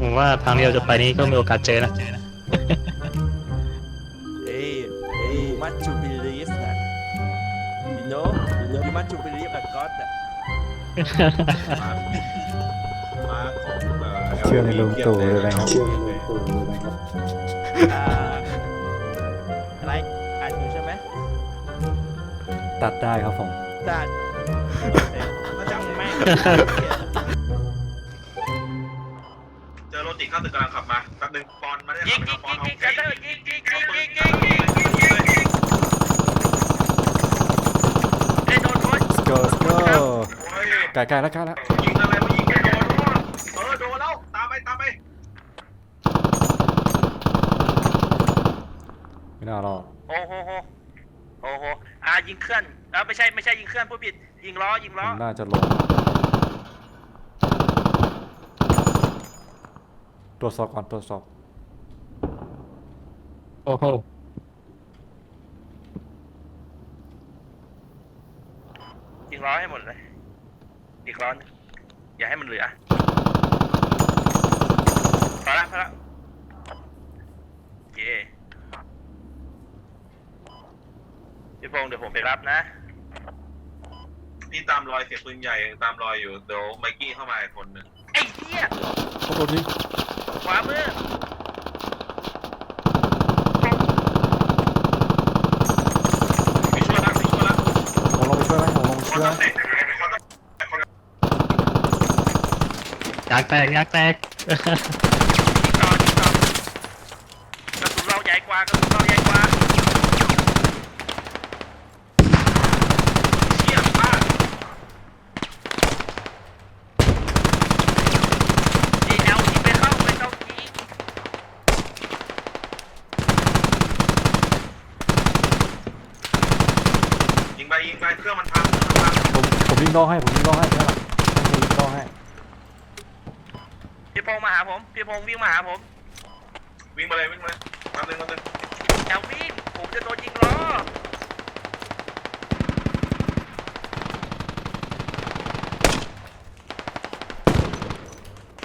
ผมว่าทางที่เราจะไปนี้ก็มีโอกาสเจอนะ Hey, you must to believe that. You know, you must to believe that God. That มาของเอ่อเชื่อในลุงตู่เลยนะครับอ่าอะไรอ่านอยู่ใช่ไหมตัดได้ครับผมได้มาจัจังงแม่งำลังขับมาแป๊บนึงปอนมาได้ยิงยิงยิงยิงกันเถอะยิงยิงยิงยิงยิงยิงยิงไอ้โดนโดน let's go let's go โอ้ยไกลๆแล้วใกล้แล้วยิงอะไรวะยิงไม่โดนวะเออโดนแล้วตามไปตามไปไม่น่ารอดโอ้โหโหโอ้โหอ่ายิงเคลื่อนอ่าไม่ใช่ไม่ใช่ยิงเคลื่อนผู้ผิดยิงล้อยิงล้อมันน่าจะลง ตรวจสอบก่อนตรวจสอบ โอ้โหยิงล้อให้หมดเลยอีกล้อหนึงอย่าให้มันเหลือพอละพอละโอเคพี่พงษ์เดี๋ยวผมไปรับนะ นี่ตามรอยเสียงปืนใหญ่ตามรอยอยู่ เดี๋ยวไมกี้เข้ามาอีกคนหนึงไอ้เหี้ย ขอโทษทีข วามือไปช่วยละไปช่วยละผมลงไปช่วยไหมผมลงไปช่วยต้องเตะคนต้อยากแตกยากแตก ต่อยิงต่อกระสุนเราใหญ่กว่ากระสุนเราใหญ่กว่า เชี่ยมาก ดีแอลยิงไปเข้าไปเข้าที ยิงไปเครื่องมันพังเครื่องมันพังผมผมยิงล่อให้ผมยิงล่อให้ใช่ไหมผมยิงล่อให้พี่พงษ์มาหาผมพี่พงษ์วิ่งมาหาผมวิ่งมาเลยวิ่งมาเลยแป๊บนึงแป๊บนึงอย่าวิ่งผมจะโดนยิงล้อ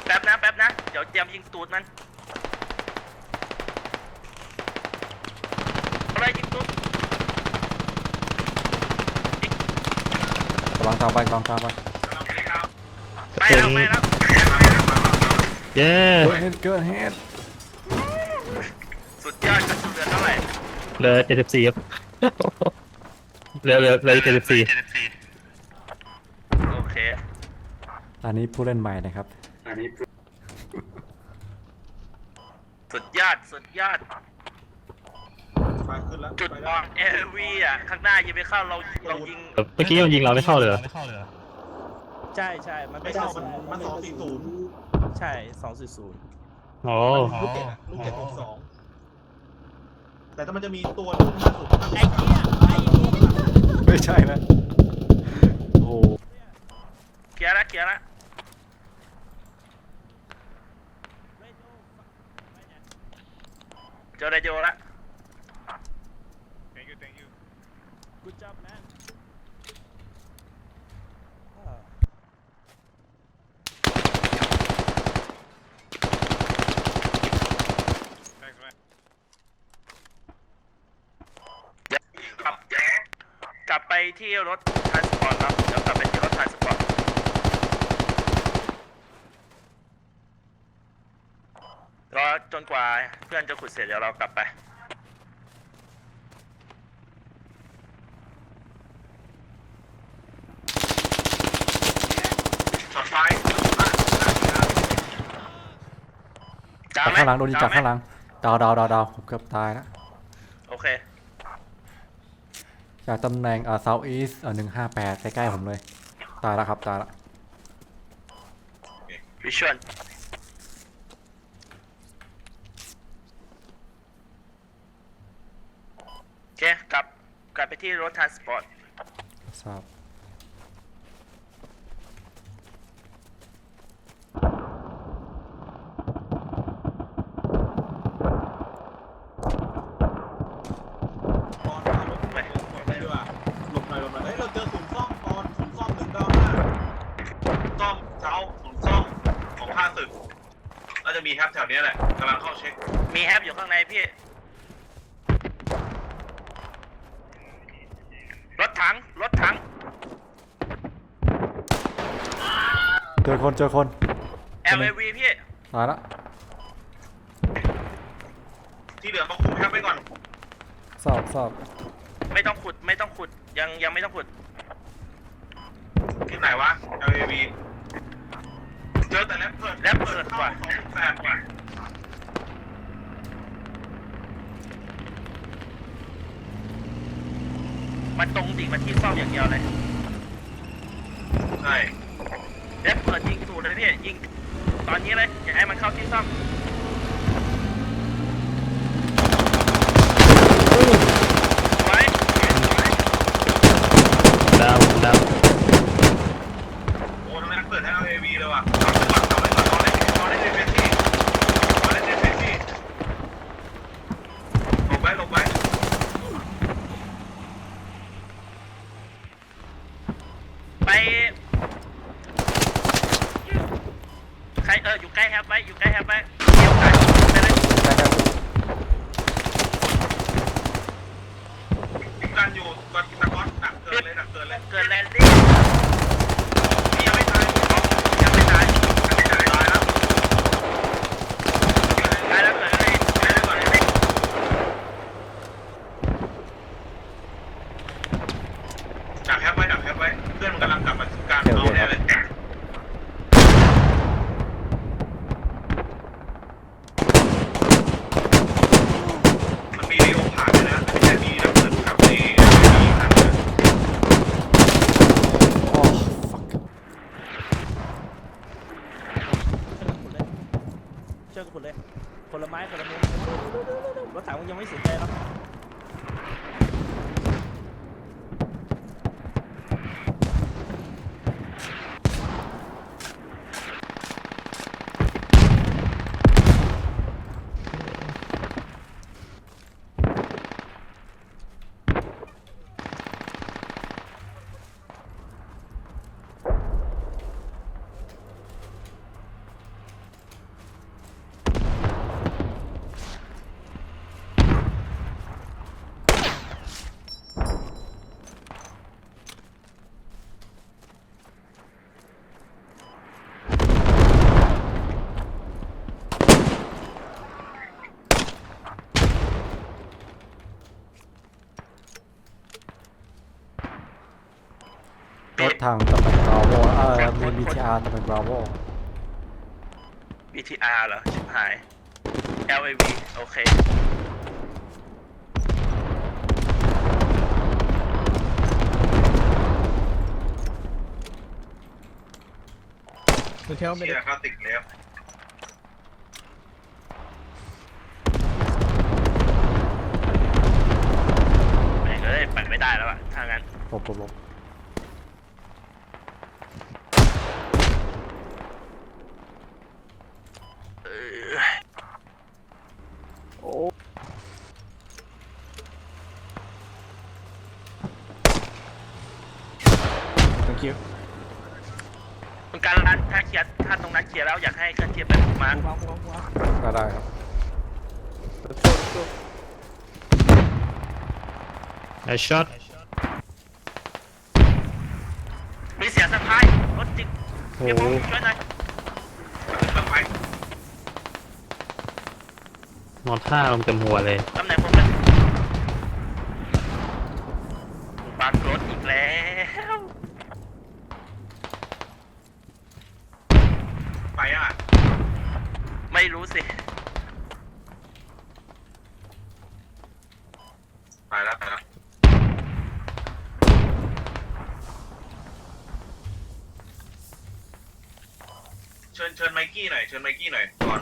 แป๊บนะแป๊บนะเดี๋ยวเตรียมยิงตูดมันอะไรยิงตูด กำลังตามไปกำลังตามไปไปแล้วไปแล้วเย้เกิดเหตุเกิดเหตุสุดยอดกระสุนเหลือเท่าไหร่เหลือเจ็ดสิบสี่ครับเหลือเหลือเหลือเจ็ดสิบสี่โอเคอันนี้ผู้เล่นใหม่นะครับสุดยอดสุดยอด ไปขึ้นแล้วจุดไปอแล้อวกเอวีอะข้างหน้ายิงไปเข้าเราเรายิงเมื่อกี้มันยิงเราไม่เข้าเลยเหรอใช่ใช่มันไม่เป็นเข้ามันมันสองสี่ศูนย์ใช่สองสี่ศูนย์โอ้ลูกเจ็ดอะลูกเจ็ดหกสองแต่ถ้ามันจะมีตัวลูกห้าศูนย์ห้าไอ้เหี้ยไอ้เหี้ยไม่ใช่นะโอ้โหเคลียร์ละเคลียร์ละเจอเรดิโอละ กูจับแมนอ่ากลับกลับไปที่รถทรานสปอร์ตครับเดี๋ยวกลับไปที่รถทรานสปอร์ต รอจนกว่าเพื่อนจะขุดเสร็จเดี๋ยวเรากลับไป ช็อตไฟดาจากวไหมข้างหลังโดนยิงจากวไหมข้างหลังดาวดาวดาวดาวผมเกือบตายแล้วโอเค จากตำแหน่งอ่า south east อ่าหนึ่งห้าแปดใกล้ๆผมเลย ตายแล้วครับตายแล้ววิชวลโอเคกลับกลับไปที่รถทรานสปอร์ต ทราบ ปอนเอารถไปไปดีกว่าหลบหน่อยหลบหน่อยเฮ้ยเราเจอศูนย์ซ่อมปอนศูนย์ซ่อมหนึ่งเก้าห้าซ่อมเช้าศูนย์ซ่อมของข้าศึกเราจะ จะมี แฮปแถวเนี้ยแหละกำลังเข้าเช็คมีแฮปอยู่ข้างในพี่ รถถัง รถถัง เจอคนเจอคน LAV พี่ ตายละที่เหลือมาคุมแฮปไว้ก่อนทราบทราบไม่ต้องขุด ไม่ต้องขุด ยังยังไม่ต้องขุด ที่ไหนวะ LAV เจอแต่แรปเพิร์ดแรปเพิร์ดเข้าว่ะสองแปดว่ะมันตรงดิ่งมาที่ซ่อมอย่างเดียวเลย ใช่แล้วเปิดยิงถูกเลยพี่ยิง ตอนนี้เลย อย่าให้มันเข้าที่ซ่อม ไว้ ดาวดาว โอ้ทำไมแรปเพิร์ดให้ LAV เลยว่ะเอาไปก่อนเอาไปก่อนเอาเล่นเอาเล่นเดฟเฟนซี่เอาเล่นเดฟเฟนซี่หลบไว้หลบไว้ ไป ใครเออ อยู่ใกล้แฮปไว้ อยู่ใกล้แฮปไว้เดี๋ยวกันไปเลย กันอยู่ก่อนตะก้อนหนักเกินเลยหนักเกินเลย เกิดแลนดิ้ง พี่ยังไม่ตาย ยังไม่ตาย ยังไม่ตายตายแล้ว ตายแล้วเกิดอะไร ตายแล้วก่อนเลยดักแฮปไว้ดักแฮปไว้เพื่อนมันกำลังกลับมาการเอาแน่เลยมันมีเรียวผ่านเลยนะไม่ใช่มีนักเกิดขับในมีนั่นเลย โอ้ fuck เชื่อกูเลยคนละไม้คนละมือรถถังมันยังไม่สนใจหรอก ถทางตำแหน่ง bravo เออมี BTR ตำแหน่ง bravo BTR เหรอ ชิบหาย LAV โอเคเชียร์คลาสสิกแล้วแม่งเอ้ยไปไม่ได้แล้วอะถ้างั้น หลบหลบหลบ เออ thank you คุณการร้านถ้าเคลียร์ถ้าตรงนั้นเคลียร์แล้วอยากให้เคลื่อนที่ไปมาร์ควางวางวางได้ได้ครับไอช็อตมีเสียงสะพายรถจิกโอ้เดี๋ยวผมช่วยหน่อยขึ้นไปนอนท่าลงเต็มหัวเลยตำแหน่งผมเป็นปากรถอีกแล้ว ไปอะ ไม่รู้สิ ไปแล้วไปแล้วเชิญเชิญไมกี้หน่อยเชิญไมกี้หน่อยก่อน